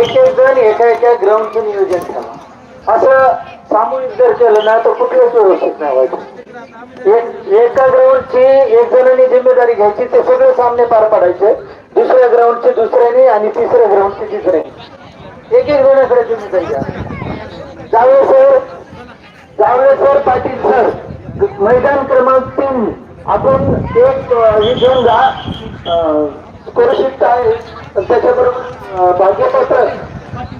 एक एक जण एका एका ग्राउंडचं नियोजन करा. असं सामूहिक जर केलं ना तर कुठलंच व्यवस्थित नाही व्हायचं. एक एका ग्राउंडची एक जणांनी जिम्मेदारी घ्यायची ते सगळे सामने पार पाडायचे. दुसऱ्या ग्राउंडचे दुसऱ्याने आणि तिसऱ्या ग्राउंडचे तिसऱ्याने. एक एक जणाकडे जिम्मेदारी घ्या Jawale sir Jawale sir Patil sir मैदान क्रमांक तीन. आपण एक अं, हे घेऊन जा. स्कॉलरशिप आहे. त्याच्याबरोबर अं, भाग्यपत्र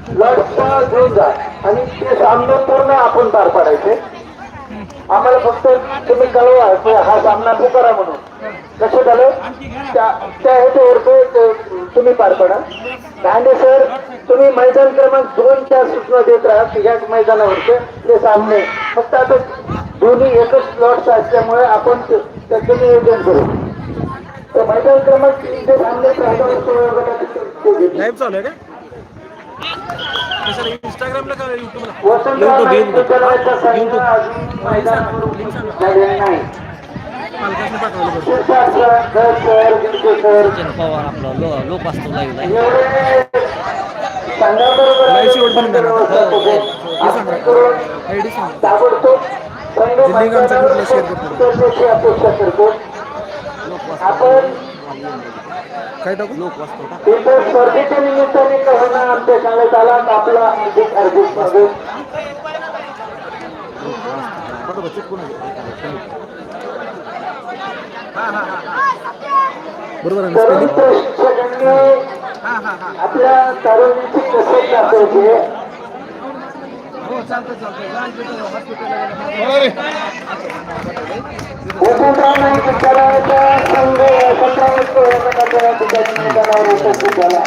लढता घेऊन जा. आणि ते सामने पूर्ण आपण पार पाडायचे. आम्हाला फक्त तुम्ही कळवा हा सामना करा म्हणून. कसं झालं? त्या त्या ह्याच्यावर तुम्ही पार पडा. दांडे सर तुम्ही मैदान क्रमांक दोनच्या सूचना देत राहा की मैदानावरचे ते सामने. फक्त आता दोन्ही एकच लॉट्स असल्यामुळे आपण त्याचं नियोजन करू. मैदान क्रमांक ते. लाईव्ह चालू आहे का इंस्टाग्रामला का युट्यूबला पवार आपला लो लोक असतो लाईव्ह नाही शेवट पण. हे ताबडतोब शेअर करतो. आपण काय टाकू? लोक वाचतो स्पर्धेच्या निमित्ताने का आमच्या शाळेत आला आपला स्वागत बरोबर आपल्या तरुणीची कसरत दाखवायची वसंतराव नाईक विद्यालयाचा संघ वसंतराव गटाच्या या ठिकाणी मैदानावर उपस्थित झाला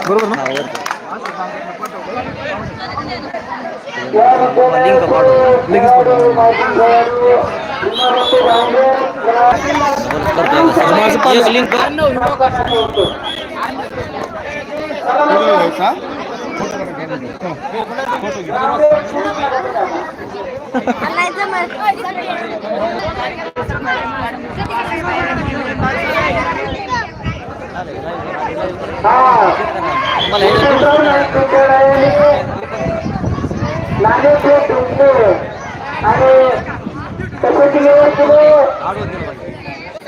बरोबर ना माजी खेळाडू, इमारती रांगे, माझं एक लिंक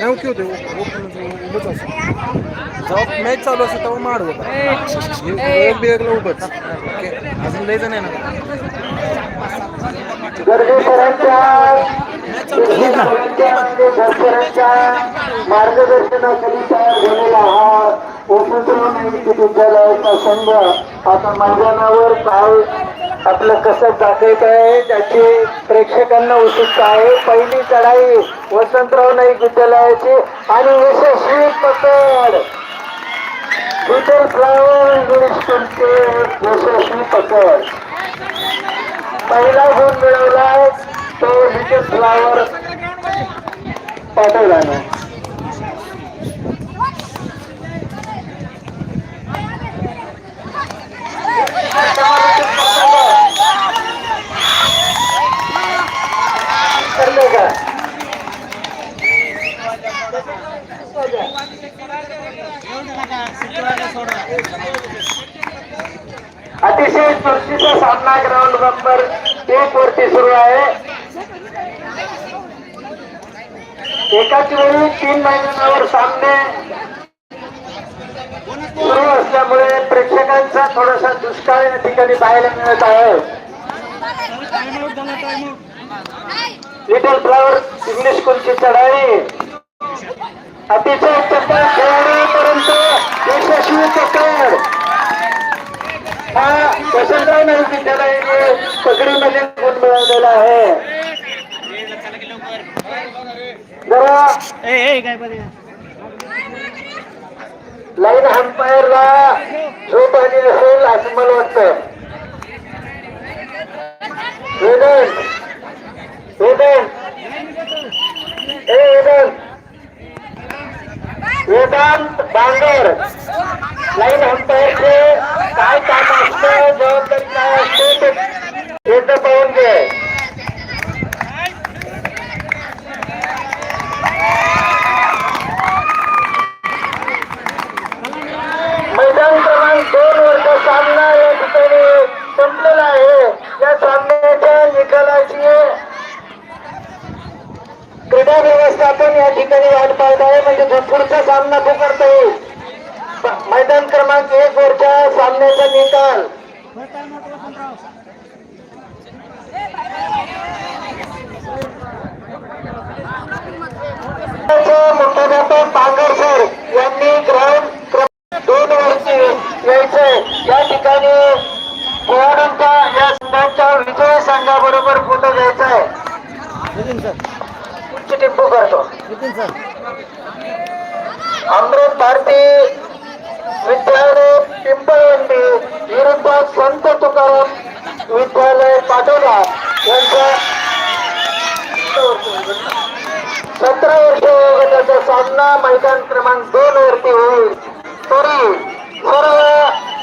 ओके होते मॅच चालू असते तेव्हा माड होता एक बिगला उभंच अजून लय जण आहे ना मार्गदर्शनाखाली तयार झालेला हा वसंतराव विद्यालयाचा संघ आता मैदानावर काय आपलं कसं दाखवत आहे त्याची प्रेक्षकांना उत्सुकता आहे पहिली चढाई वसंतराव नाईक विद्यालयाची आणि यशस्वी पकड इतर फ्लावर इंग्लिश स्कूलचे यशस्वी पकड पहिला गुण मिळवला तो लिटल फ्लावर पाठवला करले का अतिशय चुरशीचा सामना ग्राउंड नंबर एक वरती सुरू आहे. एकाच वेळी तीन मैदानावर सामने सुरू असल्यामुळे प्रेक्षकांचा थोडासा दुष्काळ या ठिकाणी पाहायला मिळत आहे. लिटल फ्लावर इंग्लिश स्कूलची चढाई अतिशय चपळ खेळाडू. यशस्वी पकड हा वसंतराव नाईक विद्यालयाने पकडीमध्ये गुण मिळवलेला आहे जरा लाईन अंपायरला झोप आली असेल असं मला वाटतं वेदन वेदन ए वेदन वेदांत बांगर लाईन अंपायरचे काय काम असतं जबाबदारी काय असते ते एकदा पाहून घे मैदान क्रमांक दोन वरचा सामना या ठिकाणी या ठिकाणी वाट पाहत आहे. म्हणजे जो पुढचा सामना तो करता. येईल मैदान क्रमांक एक वरच्या सामन्याचा निकाल मुख्याध्यापक पांगर सर यांनी ग्राउंड क्रमांक दोन वरती यायचंय या ठिकाणी खेळाडूंच्या या संघाच्या विजय संघाबरोबर फोटो घ्यायचा आहे नितीन सर तुमची टिप्पू करतो नितीन सर अमृत भारती विद्यालय पिंपळवंडी विरुद्ध संत तुकाराम विद्यालय पाटोदा यांचा सतरा वर्ष वयोगटाचा सामना मैदान क्रमांक दोन वरती होईल. तरी सर्व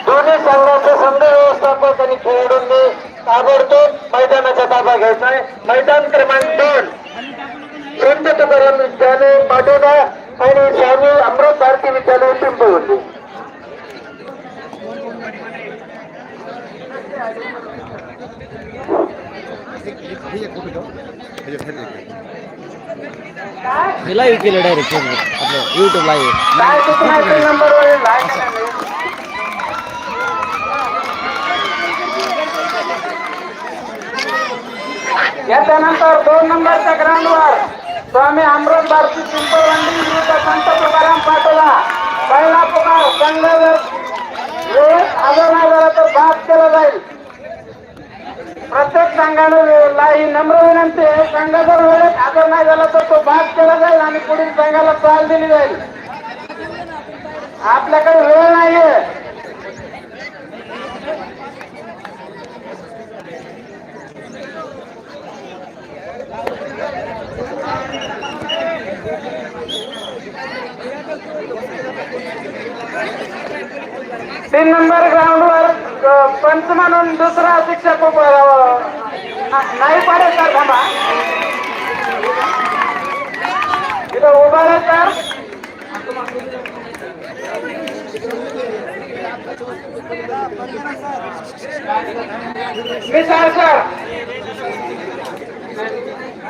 दोन्ही संघाचे संघ व्यवस्थापक आणि खेळाडूंनी ताबडतोब मैदानाचा ताबा घ्यायचा आहे. मैदान क्रमांक दोन. संत तुकाराम विद्यालय पाटोदा आणि स्वामी अमृत भारती विद्यालय पिंपळवंडी मी लाईव्ह केलं डायरेक्ट आपलं युट्यूब लाईव्ह नंबरवर लाईन याच्यानंतर दोन नंबरच्या ग्राउंडवर स्वामी अमृत भारती पिंपळवंडी विरुद्ध संत तुकाराम पाटोला. पहिला पुकार संघ वेळेत नाही झाला तर बाद केला जाईल. प्रत्येक संघाला ही नम्र विनंती आहे. संघ जर वेळेत हजर नाही झाला तर तो बाद केला जाईल आणि पुढील संघाला चाल दिली जाईल. आपल्याकडे वेळ नाहीये. तीन नंबर ग्राउंडवर वर पंच म्हणून दुसरा शिक्षक नाही पडेल सर थांबा. इथं उभा राहा सर मी सर सर.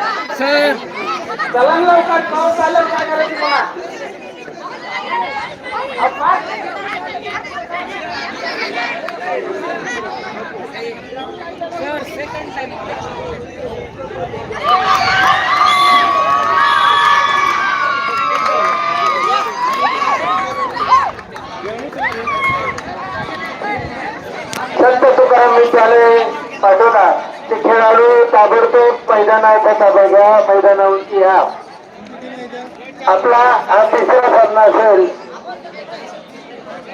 सर. चला लवकर पाऊस आलं काय करायचं मला सर सेकंड टाइम संत तुकाराम विद्यालय पाठवणार ताबडतोब मैदानाचा ताबा घ्या मैदानावरती या आपला हा तिसरा सामना असेल.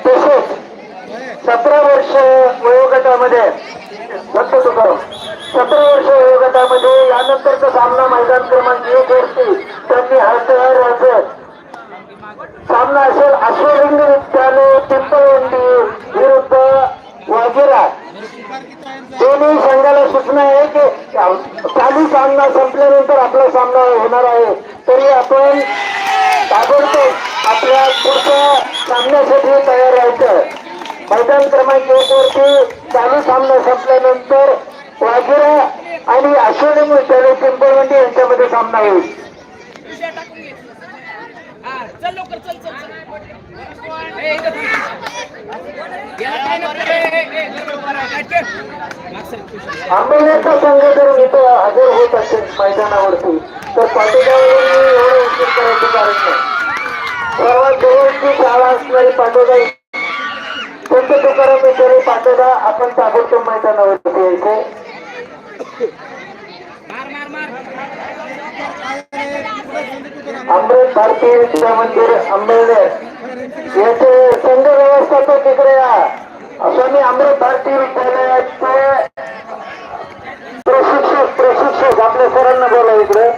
तसेच सतरा वर्ष वयोगटामध्ये संत तुकाराम सतरा वर्ष वयोगटामध्ये यानंतरचा सामना मैदान क्रमांक एक वरती त्यांनी हातावर राहत सामना असेल अश्वलिंग विद्यालय पिंपळवंडी विरुद्ध वाघेरा दोन्ही संघाला सूचना आहे की चालू सामना संपल्यानंतर आपला सामना होणार आहे तरी आपण ताबडतोब आपल्या पुढच्या सामन्यासाठी तयार राहायचं मैदान क्रमांक एक वरती चालू सामना संपल्यानंतर वाघेरा आणि अश्विनी विद्यालय पिंपळवंडी यांच्यामध्ये सामना होईल. हा संघ जर इथं हजर होत असेल मैदानावरती तर पाटोद्यावरून एवढं उशीर करायचं कारण नाही. सर्वात जवळची शाळा असणारी पाटोदा संत तुकाराम विचारे पाटोदा आपण ताबडतोब मैदानावरती यायचे. अमृत भारतीय विद्या मंदिर आंबेडकर याचे संघ व्यवस्थापक इकडे या. स्वामी अमृत भारतीय विद्यालयाचे प्रशिक्षक प्रशिक्षक आपल्या सरांना बोला इकडे.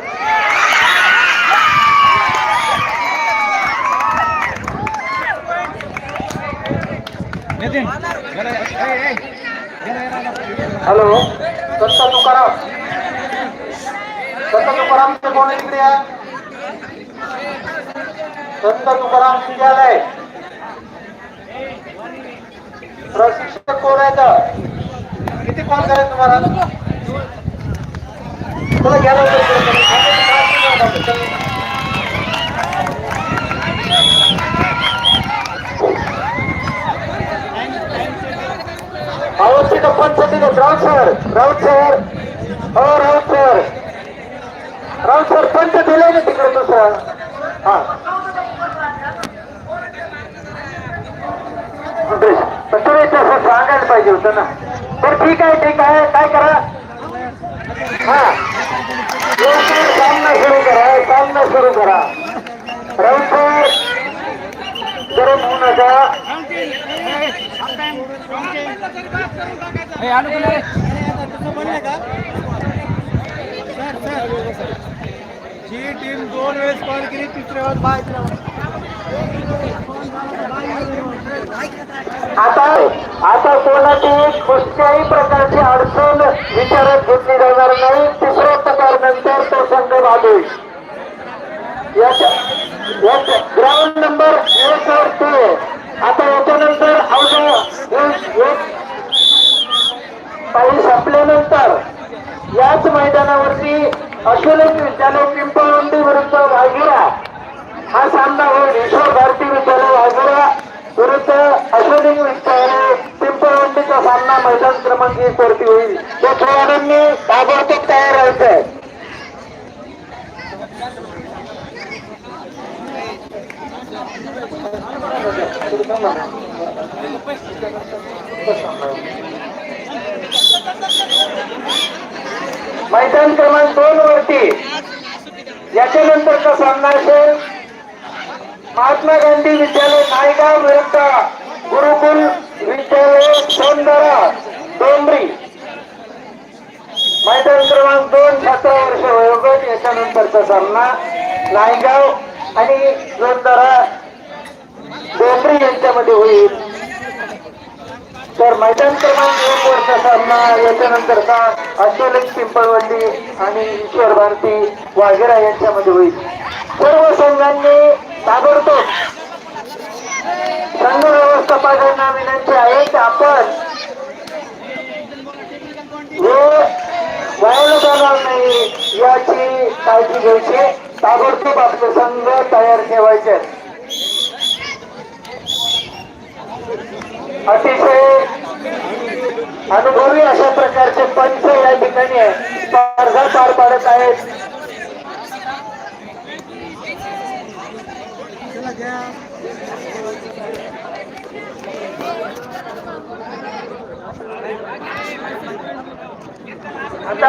हॅलो दत्त तुकाराम संत तुकारामचे कोण आहे इकडे या संत तुकाराम विद्यालय प्रशिक्षक कोण आहेत किती कॉल करायचे तुम्हाला तुला घ्यायला आपण इकडे. Raut sir Raut sir. हो राऊत सर. राऊत सर पंच दिले ना तिकडे दुसरा? हा. तुम्ही तसं सांगायला पाहिजे होतं ना. तर ठीक आहे ठीक आहे. काय करा? हा. सामना सुरू करा. सामना सुरू करा. राऊत सर गरम होऊ नका. जी टीम दोन वेळेस कॉल केली तिसऱ्या वेळेस बाय आता आता कोणाची कुठल्याही प्रकारची अडचण विचारात घेतली जाणार नाही. तिसऱ्या प्रकार नंतर तो संघ बाजू ग्राउंड नंबर एक और टू आता याच्यानंतर पाऊस काही संपल्यानंतर याच मैदानावरती अश्वलेख विद्यालय पिंपळवंडी विरुद्ध वाघिरा. हा सामना होईल. ईश्वर भारती विद्यालय वाघिरा विरुद्ध अश्वलिंग विद्यालय पिंपळवंडीचा सामना मैदान क्रमांक एक वरती होईल. या खेळाडूंनी ताबडतोब तयार राहायचं आहे मैदान क्रमांक दोन वरती. याच्यानंतरचा सामना असेल महात्मा गांधी विद्यालय नायगाव विरुद्ध गुरुकुल विद्यालय सोंदरा डोंबरी. मैदान क्रमांक दोन सतरा वर्ष वयोगट. याच्यानंतरचा सामना नायगाव आणि सोंदरा डोंबरे यांच्यामध्ये होईल. तर मैदान क्रमांक एक वरचा सामना याच्यानंतरचा अश्वलिक पिंपळवंडी आणि ईश्वर भारती वाघेरा यांच्यामध्ये होईल. सर्व संघांनी ताबडतोब संघ व्यवस्थापकांना विनंती आहे की आपण हे जाणार नाही याची काळजी घ्यायची. ताबडतोब आपले संघ तयार ठेवायचे आहेत. अतिशय अनुभवी अशा प्रकारचे पंच या ठिकाणी स्पर्धा पार पाडत आहेत. आता